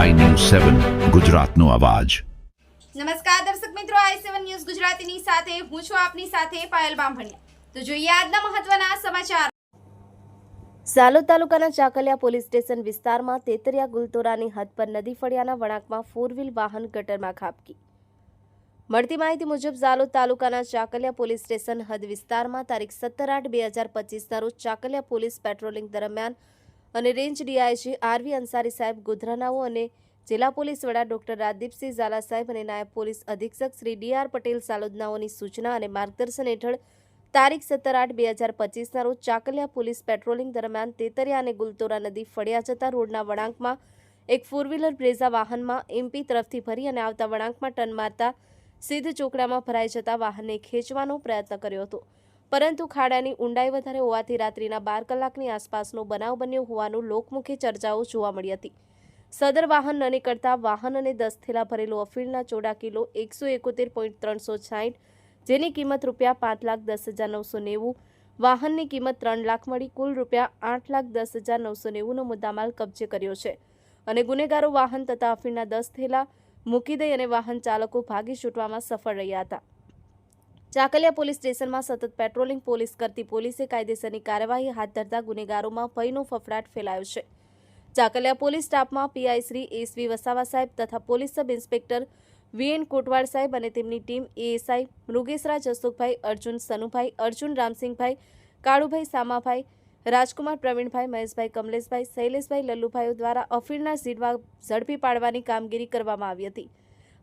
સેવન ગુજરાતનો અવાજ. નમસ્કાર દર્શક મિત્રો આઈ સેવન ન્યૂઝ ગુજરાતીની સાથે હું છું આપની સાથે પાયલ બામભણિયા. તો જોઈએ આજના મહત્વના સમાચાર. સાલોદ તાલુકાના ચાકલિયા પોલીસ સ્ટેશન વિસ્તારમાં તેતરિયા ગુલતોરાની હદ પર નદી ફળિયાના વળાંકમાં ફોર વ્હીલ વાહન ગટરમાં ખાબકી. મળતી માહિતી મુજબ ઝાલોદ તાલુકાના ચાકલિયા પોલીસ સ્ટેશન હદ વિસ્તારમાં તારીખ સત્તર આઠ બે હજાર પચીસના રોજ ચાકલિયા પોલીસ પેટ્રોલિંગ દરમિયાન અને રેન્જ ડીઆઈજી આરવી અંસારી સાહેબ ગોધરાનાઓ અને જિલ્લા પોલીસ વડા ડોક્ટર રાજદીપસિંહ ઝાલા સાહેબ અને નાયબ પોલીસ અધિક્ષક શ્રી ડી આર પટેલ સાલોદનાઓની સૂચના અને માર્ગદર્શન હેઠળ તારીખ સત્તર આઠ બે હજાર પચીસના રોજ ચાકલિયા પોલીસ પેટ્રોલિંગ દરમિયાન તેતરિયા અને ગુલતોરા નદી ફળિયા જતા રોડના વળાંકમાં એક ફોર વ્હીલર બ્રેઝા વાહનમાં એમપી તરફથી ભરી અને આવતા વળાંકમાં ટન મારતા સીધ ચોકડામાં ભરાઈ જતા વાહનને ખેંચવાનો પ્રયત્ન કર્યો હતો. પરંતુ ખાડાની ઊંડાઈ વધારે હોવાથી રાત્રિના બાર કલાકની આસપાસનો બનાવ બન્યો હોવાનું લોકમુખી ચર્ચાઓ જોવા મળી હતી. સદર વાહન ન નીકળતા વાહન અને દસ થેલા ભરેલો અફીણના ચોડા કિલો એકસો એકોતેર પોઈન્ટ ત્રણસો સાઠ, જેની કિંમત રૂપિયા પાંચ લાખ દસ હજાર નવસો નેવું, વાહનની કિંમત ત્રણ લાખ મળી કુલ રૂપિયા આઠ લાખ દસ હજાર નવસો નેવુંનો મુદ્દામાલ કબજે કર્યો છે. અને ગુનેગારો વાહન તથા અફીણના દસ થેલા મૂકી દઈ અને વાહન ચાલકો ભાગી છૂટવામાં સફળ રહ્યા હતા. ચાકલિયા પોલીસ સ્ટેશનમાં સતત પેટ્રોલિંગ પોલીસ કરતી પોલીસે કાયદેસરની કાર્યવાહી હાથ ધરતા ગુનેગારોમાં ભયનો ફફડાટ ફેલાયો છે. ચાકલિયા પોલીસ સ્ટાફમાં પીઆઈ શ્રી એસવી વસાવા સાહેબ તથા police sub inspector VN Kotwad સાહેબ અને તેમની ટીમ એએસઆઈ મૃગેશરાજ જસુખભાઈ અર્જુન સનુભાઈ, અર્જુન રામસિંહભાઈ, કાળુભાઈ સામાભાઈ, રાજકુમાર પ્રવીણભાઈ, મહેશભાઈ કમલેશભાઈ, શૈલેષભાઈ લલ્લુભાઈઓ દ્વારા અફીણના ઝીડવા ઝડપી પાડવાની કામગીરી કરવામાં આવી હતી.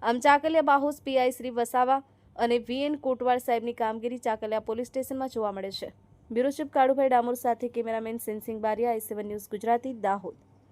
આમ ચાકલિયા બાહોસ પીઆઈ શ્રી વસાવા અને વીએન કોટવાડ સાહેબની કામગીરી ચાકલિયા પોલીસ સ્ટેશનમાં જોવા મળે છે. બ્યુરો ચીફ કાળુભાઈ ડામોર સાથે cameraman Sensing Bariya A seven news Gujarati, Dahod.